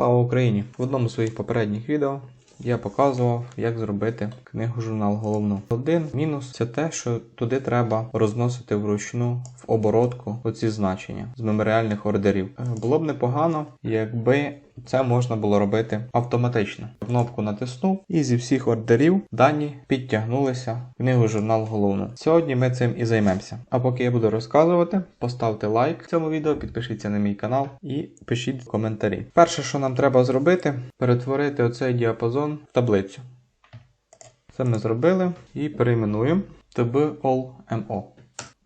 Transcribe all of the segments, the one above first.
Слава Україні! В одному з своїх попередніх відео я показував, як зробити книгу журнал головну. Один мінус це те, що туди треба розносити вручну в оборотку оці значення з меморіальних ордерів. Е, Було б непогано, якби це можна було робити автоматично. Кнопку натиснув, і зі всіх ордерів дані підтягнулися в книгу журнал головну. Сьогодні ми цим і займемося. А поки я буду розказувати, поставте лайк цьому відео, підпишіться на мій канал і пишіть коментарі. Перше, що нам треба зробити, перетворити оцей діапазон в таблицю. Це ми зробили і перейменуємо TBALL.MO.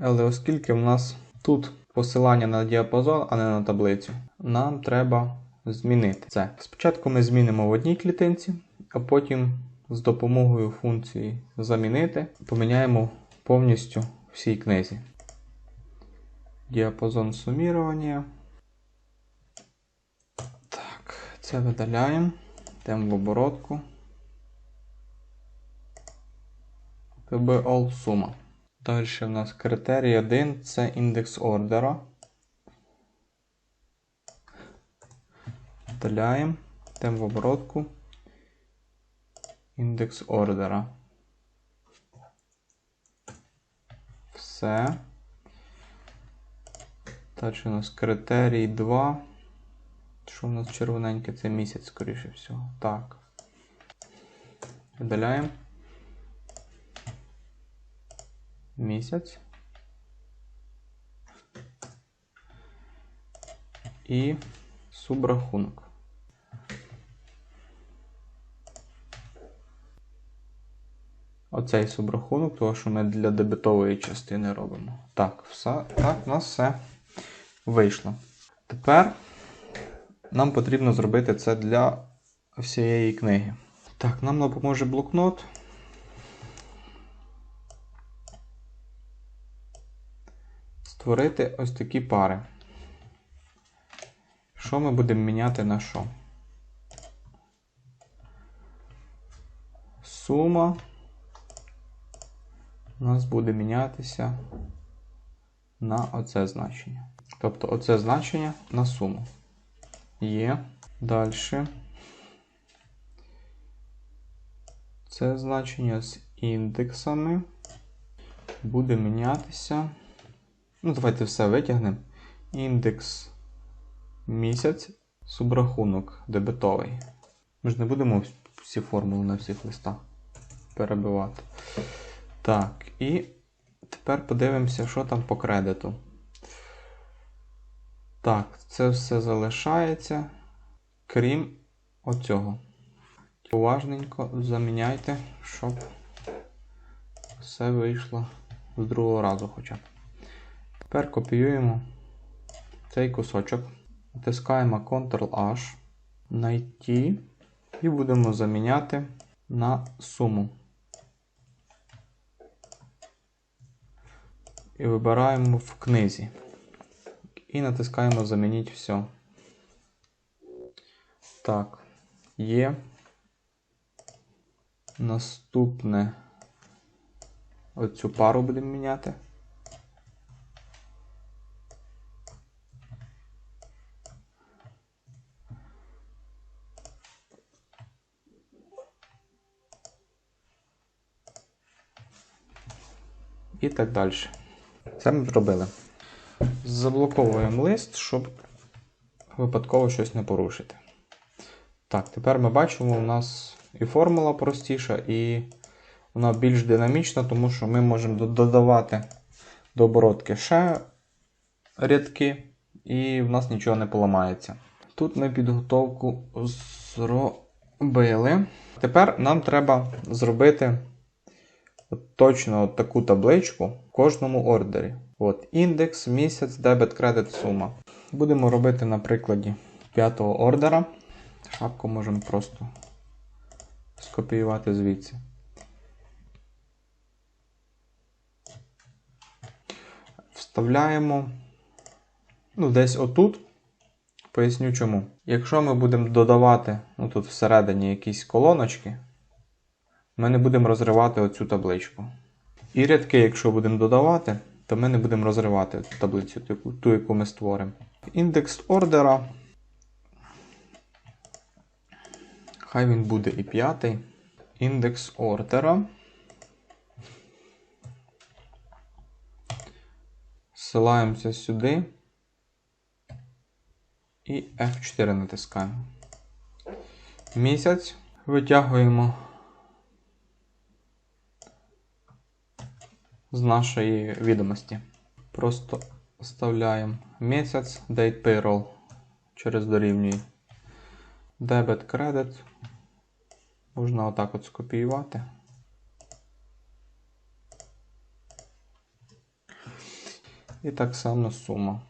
Але оскільки в нас тут посилання на діапазон, а не на таблицю, нам треба змінити це. Спочатку ми змінимо в одній клітинці, а потім з допомогою функції замінити поміняємо повністю всій книзі. Діапазон сумірування. Так, це видаляємо. Йдемо в оборотку. TB all сума. Далі в нас критерій 1 це індекс ордера. Вдаляємо, йдемо в оборотку. Індекс ордера. Все. Далі у нас критерій 2. Що в нас червоненьке? Це місяць, скоріше всього. Так. Видаляємо. Місяць. І субрахунок. Оцей субрахунок, того, що ми для дебетової частини робимо. Так, все, так, у нас все вийшло. Тепер нам потрібно зробити це для всієї книги. Так, нам допоможе блокнот. Створити ось такі пари. Що ми будемо міняти на що? Сума у нас буде мінятися на оце значення. Тобто оце значення на суму. Є. Далі. Це значення з індексами буде мінятися. Ну, давайте все витягнемо. Індекс місяць, субрахунок дебетовий. Ми ж не будемо всі формули на всіх листах перебивати. Так, і тепер подивимося, що там по кредиту. Так, це все залишається, крім оцього. Уважненько заміняйте, щоб все вийшло з другого разу хоча б. Тепер копіюємо цей кусочок, натискаємо Ctrl-H, найти і будемо заміняти на суму. І вибираємо в книзі. І натискаємо Замініть все. Так, є. Наступне оцю пару будемо міняти. І так далі. Це ми зробили. Заблоковуємо лист, щоб випадково щось не порушити. Так, тепер ми бачимо, у нас і формула простіша, і вона більш динамічна, тому що ми можемо додавати до оборотки ще рядки, і в нас нічого не поламається. Тут ми підготовку зробили. Тепер нам треба зробити точно таку табличку кожному ордері. От, Індекс, місяць, дебет, кредит, сума. Будемо робити на прикладі п'ятого ордера. Шапку можемо просто скопіювати звідси. Вставляємо ну, десь отут. Поясню чому. Якщо ми будемо додавати ну, тут всередині якісь колоночки, ми не будемо розривати оцю табличку. І рядки, якщо будемо додавати, то ми не будемо розривати таблицю, ту, яку ми створимо. Індекс ордера Хай він буде і п'ятий. Індекс ордера. Ссилаємося сюди. І F4 натискаємо. Місяць. Витягуємо з нашої відомості. Просто вставляємо місяць, date payroll через дорівнює. Debit credit. Можна отак от скопіювати. І так само сума.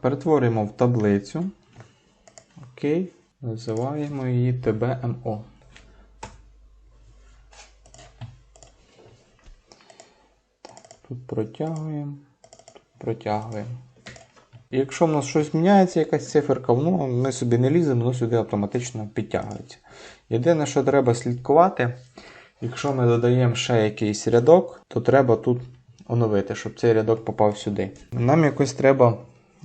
Перетворюємо в таблицю. Окей. Називаємо її TBMO. Тут протягуємо, тут протягуємо. Якщо в нас щось міняється, якась циферка, ну, ми собі не ліземо, воно сюди автоматично підтягується. Єдине, що треба слідкувати, якщо ми додаємо ще якийсь рядок, то треба тут оновити, щоб цей рядок попав сюди. Нам якось треба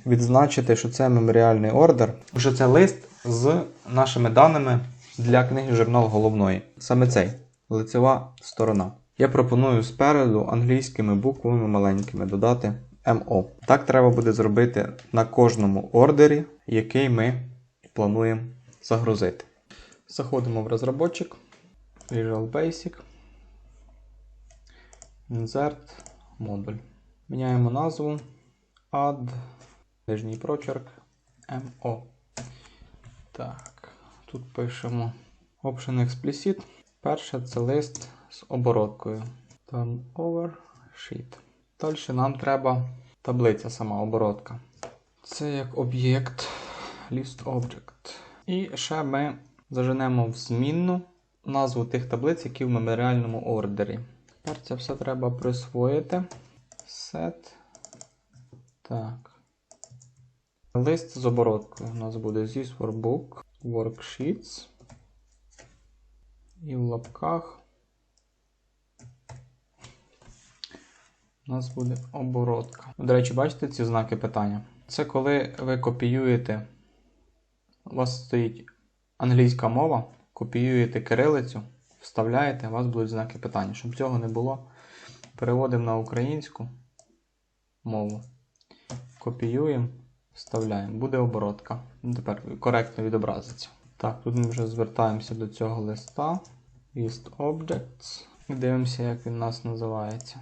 відзначити, що це меморіальний ордер, що це лист з нашими даними для книги журнал головної. Саме цей лицева сторона. Я пропоную спереду англійськими буквами маленькими додати MO. Так треба буде зробити на кожному ордері, який ми плануємо загрузити. Заходимо в розробочик, Visual Basic, Insert, модуль. Міняємо назву Add, нижній прочерк, MO. Так, тут пишемо Option Explicit. Перше це лист з обороткою. Turnover Sheet. Далі нам треба таблиця сама оборотка. Це як об'єкт, list object. І ще ми заженемо в змінну назву тих таблиць, які в меморіальному ордері. Тепер це все треба присвоїти. Set. Так. Лист з обороткою. У нас буде this workbook, worksheets. І в лапках у нас буде оборотка. До речі, бачите ці знаки питання? Це коли ви копіюєте, у вас стоїть англійська мова, копіюєте кирилицю, вставляєте, у вас будуть знаки питання. Щоб цього не було, переводимо на українську мову. Копіюємо, вставляємо. Буде оборотка. Ну, Тепер коректно відобразиться. Так, тут ми вже звертаємося до цього листа. List Objects. І дивимося, як він у нас називається.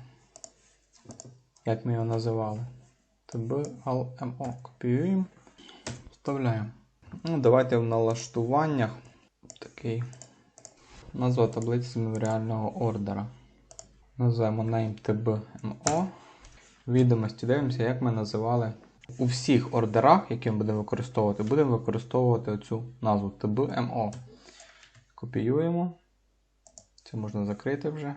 Як ми його називали. TBLMO. Копіюємо. Вставляємо. Ну, Давайте в налаштуваннях такий назва таблиці меморіального ордера. Назвемо name TBMO. Відомості дивимося, як ми називали. У всіх ордерах, які ми будемо використовувати, будемо використовувати оцю назву TBMO. Копіюємо. Це можна закрити вже.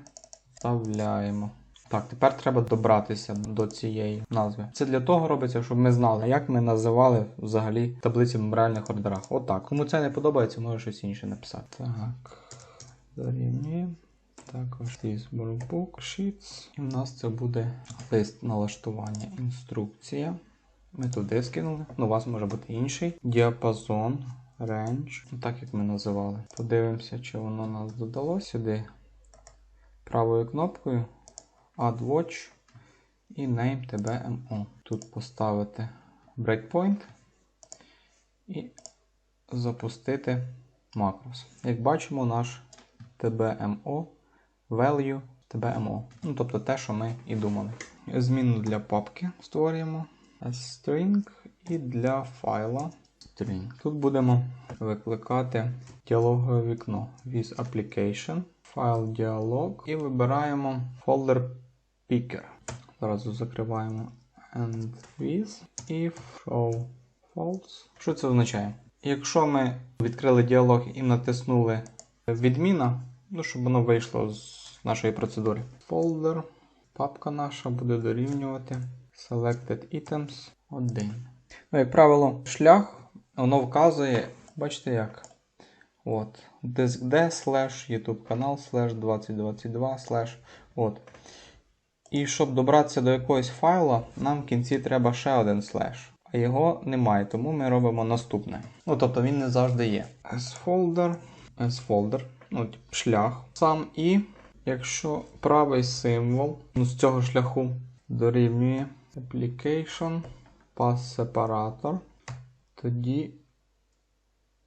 Вставляємо. Так, тепер треба добратися до цієї назви. Це для того робиться, щоб ми знали, як ми називали взагалі таблиці в меморіальних ордерах. Отак. Кому це не подобається, може щось інше написати. Так. Дорівнює. Також workbook sheets. І в нас це буде лист налаштування, інструкція. Ми туди скинули. Ну, у вас може бути інший. Діапазон, range. Так як ми називали. Подивимося, чи воно нас додало сюди правою кнопкою. Add Watch і Name TBMO. Тут поставити breakpoint і запустити макрос. Як бачимо, наш TBMO value TBMO. Ну, тобто те, що ми і думали. Зміну для папки створюємо string і для файла string. Тут будемо викликати діалогове вікно with application, файл діалог і вибираємо folder picker. Зразу закриваємо and with if show false. Що це означає? Якщо ми відкрили діалог і натиснули відміна, ну, щоб воно вийшло з нашої процедури. Folder, папка наша буде дорівнювати Selected Items 1. Ну, як правило, шлях воно вказує, бачите як? От, диск D, YouTube канал, slash 2022, slash, от. І щоб добратися до якогось файла, нам в кінці треба ще один слеш. а його немає, тому ми робимо наступне. Ну, тобто він не завжди є. S-folder, S-folder, ну, шлях сам і якщо правий символ ну, з цього шляху дорівнює application, Pass separator, тоді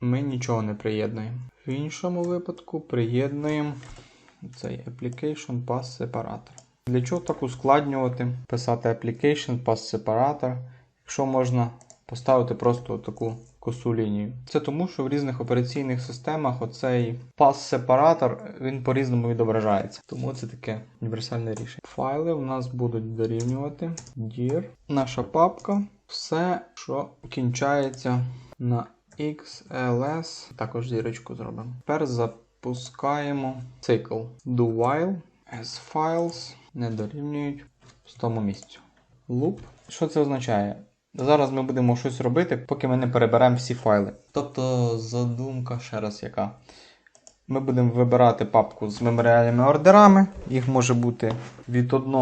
ми нічого не приєднуємо. В іншому випадку приєднуємо цей application Pass separator. Для чого так ускладнювати? Писати application Pass separator, якщо можна поставити просто таку косу лінію. Це тому, що в різних операційних системах оцей separator він по-різному відображається. Тому це таке універсальне рішення. Файли у нас будуть дорівнювати dir, наша папка, все, що кінчається на XLS, також зірочку зробимо. Тепер запускаємо цикл do while as files не дорівнюють в тому місці. Loop. Що це означає? Зараз ми будемо щось робити, поки ми не переберемо всі файли. Тобто задумка ще раз яка. Ми будемо вибирати папку з меморіальними ордерами. Їх може бути від 1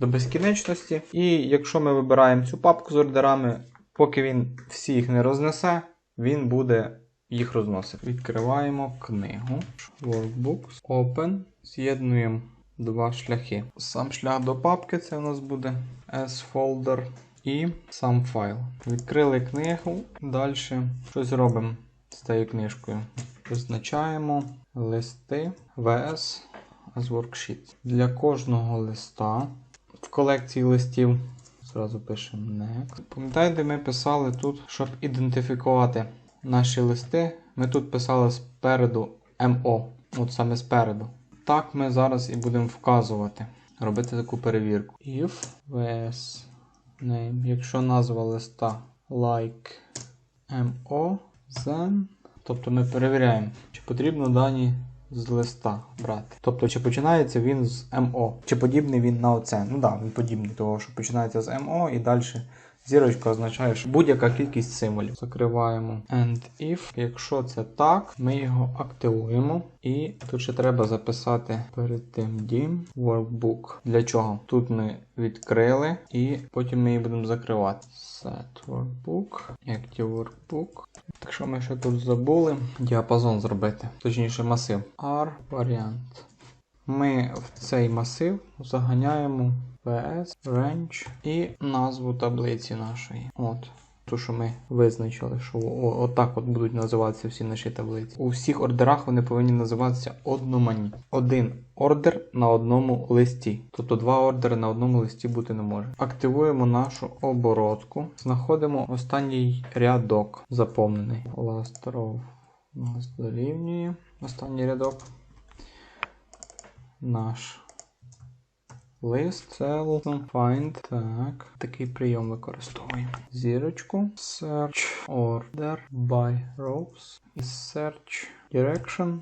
до безкінечності. І якщо ми вибираємо цю папку з ордерами, поки він всі їх не рознесе, він буде їх розносити. Відкриваємо книгу. Workbooks. Open. З'єднуємо два шляхи. Сам шлях до папки це у нас буде S-folder і сам файл. Відкрили книгу. Далі щось робимо з цією книжкою. Визначаємо листи VS as worksheet. Для кожного листа в колекції листів. Зразу пишемо next. Пам'ятаєте, ми писали тут, щоб ідентифікувати наші листи. Ми тут писали спереду MO. От саме спереду. Так ми зараз і будемо вказувати. Робити таку перевірку. If VS name, якщо назва листа like MO, then. Тобто ми перевіряємо, чи потрібно дані з листа брати. Тобто, чи починається він з МО, чи подібний він на оце. Ну так, да, він подібний, того, що починається з МО і далі зірочка означає, що будь-яка кількість символів. Закриваємо and if. Якщо це так, ми його активуємо. І тут ще треба записати перед тим dim workbook. Для чого? Тут ми відкрили і потім ми її будемо закривати. Set workbook, active workbook. Так що ми ще тут забули діапазон зробити, точніше масив. R варіант. Ми в цей масив заганяємо VS, range і назву таблиці нашої. От. Ту, що ми визначили, що отак от будуть називатися всі наші таблиці. У всіх ордерах вони повинні називатися одноманітні. Один ордер на одному листі. Тобто два ордери на одному листі бути не може. Активуємо нашу оборотку. Знаходимо останній рядок заповнений. Last row у нас дорівнює. Останній рядок. Наш List, cell, find. Так. Такий прийом використовуємо. Зірочку. Search order by rows. І search direction.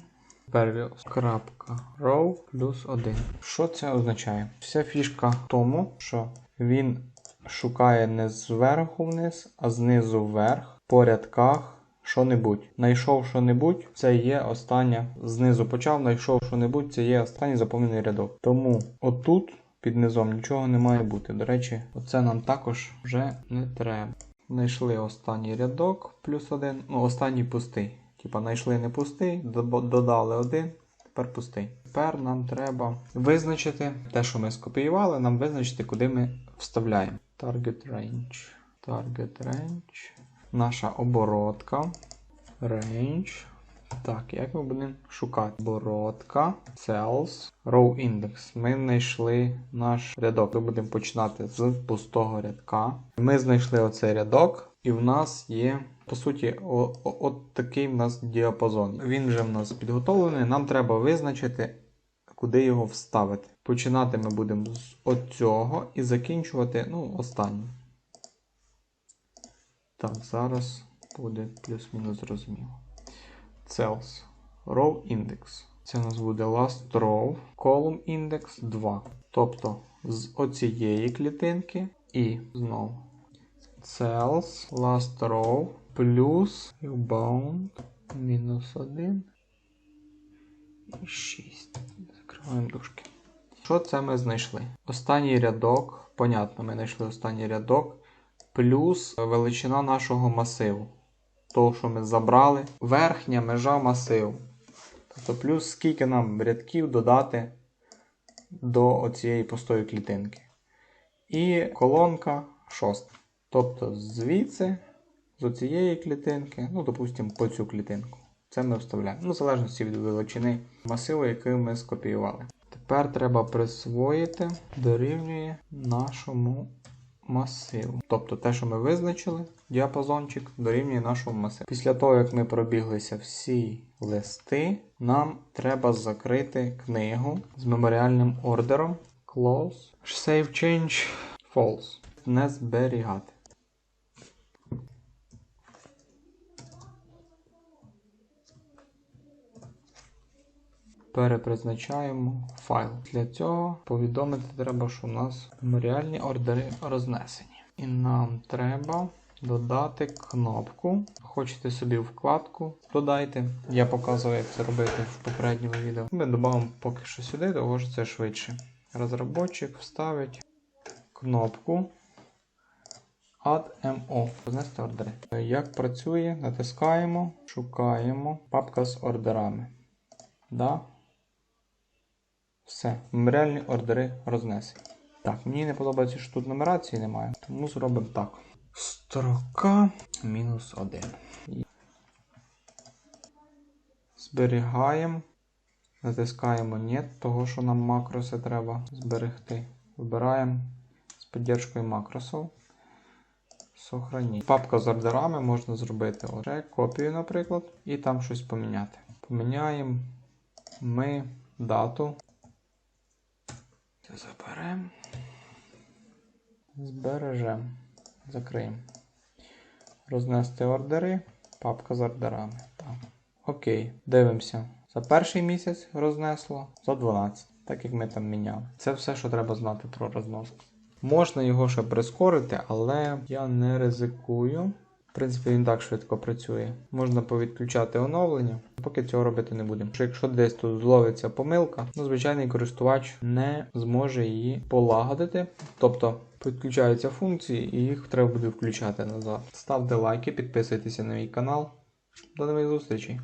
Крапка. Row плюс 1. Що це означає? Вся фішка в тому, що він шукає не зверху вниз, а знизу вверх по рядках. Що-небудь. Найшов що-небудь, це є остання. Знизу почав, знайшов що-небудь, це є останній заповнений рядок. Тому отут під низом нічого не має бути. До речі, оце нам також вже не треба. Знайшли останній рядок плюс один, ну останній пустий. Типа знайшли не пустий, додали один, тепер пустий. Тепер нам треба визначити те, що ми скопіювали, нам визначити, куди ми вставляємо. Target range. Target range. Наша оборотка. Range. Так, як ми будемо шукати? Оборотка, cells, row index. Ми знайшли наш рядок. Ми будемо починати з пустого рядка. Ми знайшли оцей рядок, і в нас є, по суті, от такий в нас діапазон. Він вже в нас підготовлений. Нам треба визначити, куди його вставити. Починати ми будемо з оцього і закінчувати, ну, останній. Так, зараз буде плюс-мінус зрозуміло. Cells. Row index. Це у нас буде last row, column index 2. Тобто з оцієї клітинки і знову. Cells, last row, плюс bound, мінус 1 і 6. Закриваємо дужки. Що це ми знайшли? Останній рядок, понятно, ми знайшли останній рядок плюс величина нашого масиву. Того, що ми забрали, верхня межа масиву. Тобто, плюс скільки нам рядків додати до оцієї пустої клітинки. І колонка шоста. Тобто звідси, з оцієї клітинки, ну, допустимо, по цю клітинку. Це ми вставляємо. Ну, в залежності від величини масиву, який ми скопіювали. Тепер треба присвоїти дорівнює нашому масиву. Тобто те, що ми визначили, діапазончик дорівнює нашому масиву. Після того, як ми пробіглися всі листи, нам треба закрити книгу з меморіальним ордером. Close. Save change false. Не зберігати. Перепризначаємо файл. Для цього повідомити треба, що у нас меморіальні ордери рознесені. І нам треба додати кнопку. Хочете собі вкладку, додайте. Я показував, як це робити в попередньому відео. Ми додамо поки що сюди, тому що це швидше. Розробочик вставить кнопку Add MO. Рознести ордери. Як працює, натискаємо, шукаємо папка з ордерами. Да. Все, меморіальні ордери рознесені. Так, мені не подобається, що тут нумерації немає, тому зробимо так. Строка мінус 1. Зберігаємо. Натискаємо Нет, того, що нам макроси треба зберегти. Вибираємо з підтримкою макросів. Сохраніть. Папка з ордерами можна зробити лише копію, наприклад, і там щось поміняти. Поміняємо ми дату. Це заберемо. Збережемо. Закриємо. Рознести ордери. Папка з ордерами. Так. Окей. Дивимося. За перший місяць рознесло, за 12, так як ми там міняли. Це все, що треба знати про розноску. Можна його ще прискорити, але я не ризикую. В принципі, він так швидко працює. Можна повідключати оновлення, поки цього робити не будемо. Що якщо десь тут зловиться помилка, ну звичайний користувач не зможе її полагодити. Тобто підключаються функції і їх треба буде включати назад. Ставте лайки, підписуйтеся на мій канал. До нових зустрічей!